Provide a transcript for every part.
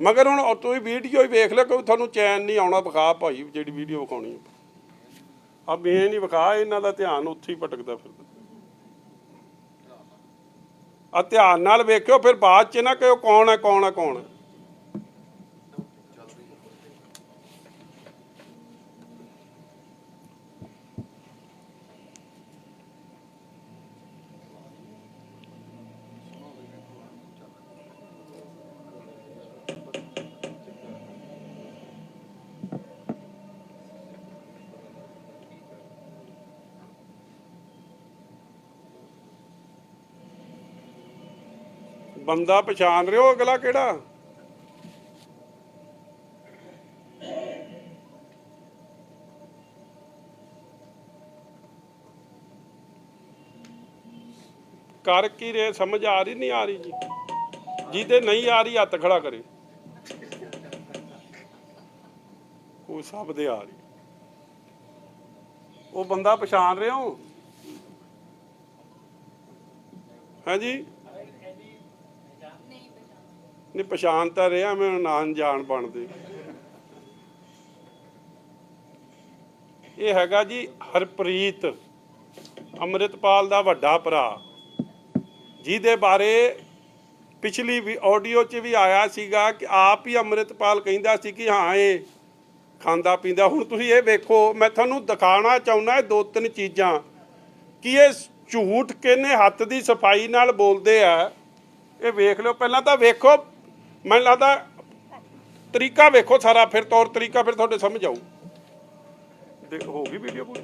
ਮਗਰ ਹੁਣ ਉਹ ਤੁਸੀਂ ਵੀਡੀਓ ਹੀ ਵੇਖ ਲਿਓ ਕੋਈ ਤੁਹਾਨੂੰ ਚੈਨ ਨਹੀਂ ਆਉਣਾ, ਵਿਖਾ ਭਾਈ ਜਿਹੜੀ ਵੀਡੀਓ ਵਿਖਾਉਣੀ ਹੈ ਆ ਮੇਨ ਹੀ ਵਿਖਾ, ਇਹਨਾਂ ਦਾ ਧਿਆਨ ਉੱਥੇ ਹੀ ਭਟਕਦਾ ਫਿਰਦਾ। ਆ ਧਿਆਨ ਨਾਲ ਵੇਖਿਓ, ਫਿਰ ਬਾਅਦ ਚ ਨਾ ਕਿਉਂ ਕੌਣ ਹੈ ਕੌਣ ਹੈ ਕੌਣ ਹੈ ਬੰਦਾ ਪਛਾਣ ਰਹੇ ਹੋ ਅਗਲਾ ਕਿਹੜਾ? ਕਰ ਕੀ ਰਹੇ? ਸਮਝ ਆ ਰਹੀ ਨਹੀਂ ਆ ਰਹੀ ਜੀ? ਜਿਹਦੇ ਨਹੀਂ ਆ ਰਹੀ, ਹੱਥ ਖੜਾ ਕਰੇ। ਉਹ ਸਭ ਦੇ ਆ ਰਹੀ। ਉਹ ਬੰਦਾ ਪਛਾਣ ਰਹੇ ਹੋ ਹਾਂਜੀ ਨਹੀਂ, ਪਛਾਣ ਤਾਂ ਰਿਹਾ ਮੈਂ, ਨਾਂ ਜਾਣ ਬਣਦੇ। ਇਹ ਹੈਗਾ ਜੀ ਹਰਪ੍ਰੀਤ, ਅੰਮ੍ਰਿਤਪਾਲ ਦਾ ਵੱਡਾ ਭਰਾ। ਜਿਹਦੇ ਬਾਰੇ ਪਿਛਲੀ ਵੀ ਆਡੀਓ 'ਚ ਵੀ ਆਇਆ ਸੀਗਾ ਕਿ ਆਪ ਹੀ ਅੰਮ੍ਰਿਤਪਾਲ ਕਹਿੰਦਾ ਸੀ ਕਿ ਹਾਂ, ਇਹ ਖਾਂਦਾ ਪੀਂਦਾ। ਹੁਣ ਤੁਸੀਂ ਇਹ ਵੇਖੋ, ਮੈਂ ਤੁਹਾਨੂੰ ਦਿਖਾਉਣਾ ਚਾਹੁੰਦਾ ਇਹ ਦੋ ਤਿੰਨ ਚੀਜ਼ਾਂ। ਕਿ ਇਹ ਝੂਠ ਕਿਹਨੇ ਹੱਥ ਦੀ ਸਫ਼ਾਈ ਨਾਲ ਬੋਲਦੇ ਆ, ਇਹ ਵੇਖ ਲਿਓ। ਪਹਿਲਾਂ ਤਾਂ ਵੇਖੋ ਮੈਨੂੰ ਲੱਗਦਾ ਤਰੀਕਾ ਵੇਖੋ ਸਾਰਾ, ਫਿਰ ਤੌਰ ਤਰੀਕਾ ਫਿਰ ਤੁਹਾਡੇ ਸਮਝ ਆਊ ਦੇ- ਹੋ ਗਈ ਵੀਡੀਓ ਪੂਰੀ?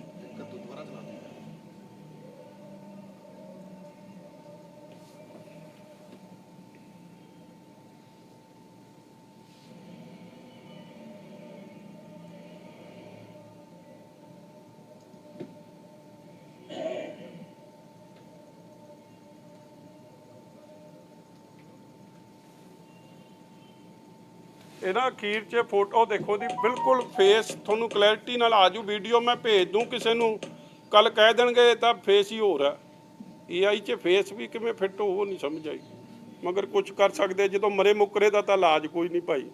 ਇਹਨਾਂ ਅਖੀਰ 'ਚ ਫੋਟੋ ਦੇਖੋ ਦੀ ਬਿਲਕੁਲ ਫੇਸ ਤੁਹਾਨੂੰ ਕਲੈਰਿਟੀ ਨਾਲ ਆਜੂ ਵੀਡੀਓ ਮੈਂ ਭੇਜ ਦੂੰ ਕਿਸੇ ਨੂੰ। ਕੱਲ ਕਹਿ ਦੇਣਗੇ, ਇਹ ਤਾਂ ਫੇਸ ਹੀ ਹੋਰ ਹੈ। ਏਆਈ 'ਚ ਫੇਸ ਵੀ ਕਿਵੇਂ ਫਿੱਟ ਹੋ, ਉਹ ਨਹੀਂ ਸਮਝ ਆਈ। ਮਗਰ ਕੁਝ ਕਰ ਸਕਦੇ, ਜਦੋਂ ਮਰੇ ਮੁੱਕਰੇ ਦਾ ਤਾਂ ਇਲਾਜ ਕੋਈ ਨਹੀਂ ਭਾਈ।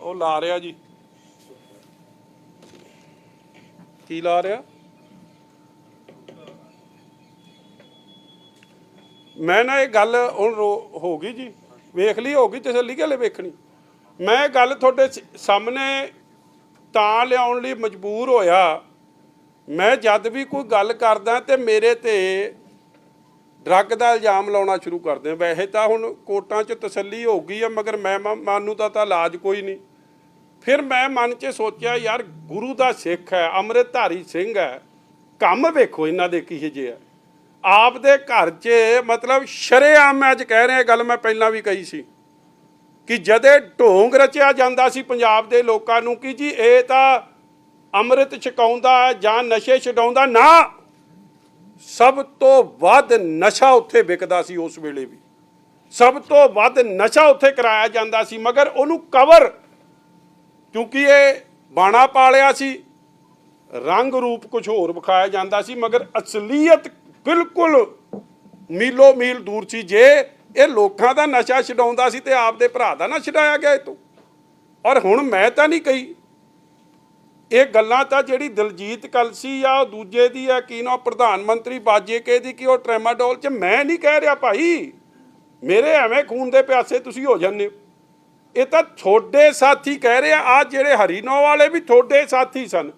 ਉਹ ਲਾ ਰਿਹਾ ਜੀ। ਕੀ ਲਾ ਰਿਹਾ? ਮੈਂ ਨਾ ਇਹ ਗੱਲ ਹੁਣ ਰੋ- ਹੋ ਗਈ ਜੀ। ਵੇਖ ਲਈ, ਹੋ ਗਈ ਤਸੱਲੀ ਕਿ ਹਲੇ ਵੇਖਣੀ। ਮੈਂ ਇਹ ਗੱਲ ਤੁਹਾਡੇ ਸ- ਸਾਹਮਣੇ ਤਾਂ ਲਿਆਉਣ ਲਈ ਮਜਬੂਰ ਹੋਇਆ। ਮੈਂ ਜਦ ਵੀ ਕੋਈ ਗੱਲ ਕਰਦਾ ਤੇ ਮੇਰੇ ਤੇ ਡਰੱਗ ਦਾ ਇਲਜ਼ਾਮ ਲਾਉਣਾ ਸ਼ੁਰੂ ਕਰਦੇ ਵੈਸੇ ਤਾਂ ਹੁਣ ਕੋਰਟਾਂ 'ਚ ਤਸੱਲੀ ਹੋ ਗਈ ਆ, ਮਗਰ ਮੈਂ ਮ- ਮਾਨੂੰ ਦਾ ਤਾਂ ਇਲਾਜ ਕੋਈ ਨਹੀਂ। ਫਿਰ ਮੈਂ ਮਨ 'ਚ ਸੋਚਿਆ, ਯਾਰ ਗੁਰੂ ਦਾ ਸਿੱਖ ਹੈ, ਅੰਮ੍ਰਿਤਧਾਰੀ ਸਿੰਘ ਹੈ। ਕੰਮ ਵੇਖੋ ਇਹਨਾਂ ਦੇ ਕਿਹੇ ਜਿਹੇ ਹੈ ਆਪ ਦੇ ਘਰ 'ਚ ਮਤਲਬ ਸ਼ਰੇਆਮ ਮੈਂ ਅੱਜ ਕਹਿ ਰਿਹਾ ਗੱਲ ਮੈਂ ਪਹਿਲਾਂ ਵੀ ਕਹੀ ਸੀ ਕਿ ਜਦੇ ਢੋਂਗ ਰਚਿਆ ਜਾਂਦਾ ਸੀ ਪੰਜਾਬ ਦੇ ਲੋਕਾਂ ਨੂੰ ਕਿ ਜੀ ਇਹ ਤਾਂ ਅੰਮ੍ਰਿਤ ਛਕਾਉਂਦਾ ਜਾਂ ਨਸ਼ੇ ਛਡਾਉਂਦਾ, ਨਾ। ਸਭ ਤੋਂ ਵੱਧ ਨਸ਼ਾ ਉੱਥੇ ਵਿਕਦਾ ਸੀ ਉਸ ਵੇਲੇ ਵੀ। ਸਭ ਤੋਂ ਵੱਧ ਨਸ਼ਾ ਉੱਥੇ ਕਰਾਇਆ ਜਾਂਦਾ ਸੀ, ਮਗਰ ਉਹਨੂੰ ਕਵਰ ਕਿਉਂਕਿ ਇਹ ਬਾਣਾ ਪਾਲਿਆ ਸੀ, ਰੰਗ ਰੂਪ ਕੁਝ ਹੋਰ ਵਿਖਾਇਆ ਜਾਂਦਾ ਸੀ, ਮਗਰ ਅਸਲੀਅਤ ਬਿਲਕੁਲ ਮੀਲੋ ਮੀਲ ਦੂਰ ਸੀ ਜੇ ਇਹ ਲੋਕਾਂ ਦਾ ਨਸ਼ਾ ਛਡਾਉਂਦਾ ਸੀ ਤੇ ਆਪਦੇ ਭਰਾ ਦਾ ਨਾ ਛਡਾਇਆ ਗਿਆ ਇਹ ਤੋਂ। ਔਰ ਹੁਣ ਮੈਂ ਤਾਂ ਨਹੀਂ ਕਹੀ। ਇਹ ਗੱਲਾਂ ਤਾਂ ਜਿਹੜੀ ਦਲਜੀਤ ਕਲਸੀ ਆ, ਉਹ ਦੂਜੇ ਦੀ ਆ, ਕੀ ਨਾ ਪ੍ਰਧਾਨ ਮੰਤਰੀ ਬਾਜੇ ਕੇ ਦੀ, ਕਿ ਉਹ ਟ੍ਰੈਮਾਡੋਲ ਚ ਮੈਂ ਨਹੀਂ ਕਹਿ ਰਿਹਾ ਭਾਈ। ਮੇਰੇ ਐਵੇਂ ਖੂਨ ਦੇ ਪਿਆਸੇ ਤੁਸੀਂ ਹੋ ਜਾਂਦੇ ਹੋ। ਇਹ ਤਾਂ ਤੁਹਾਡੇ ਸਾਥੀ ਕਹਿ ਰਹੇ ਆ ਆ ਜਿਹੜੇ ਹਰੀਨੋ ਵਾਲੇ ਵੀ ਤੁਹਾਡੇ ਸਾਥੀ ਸਨ।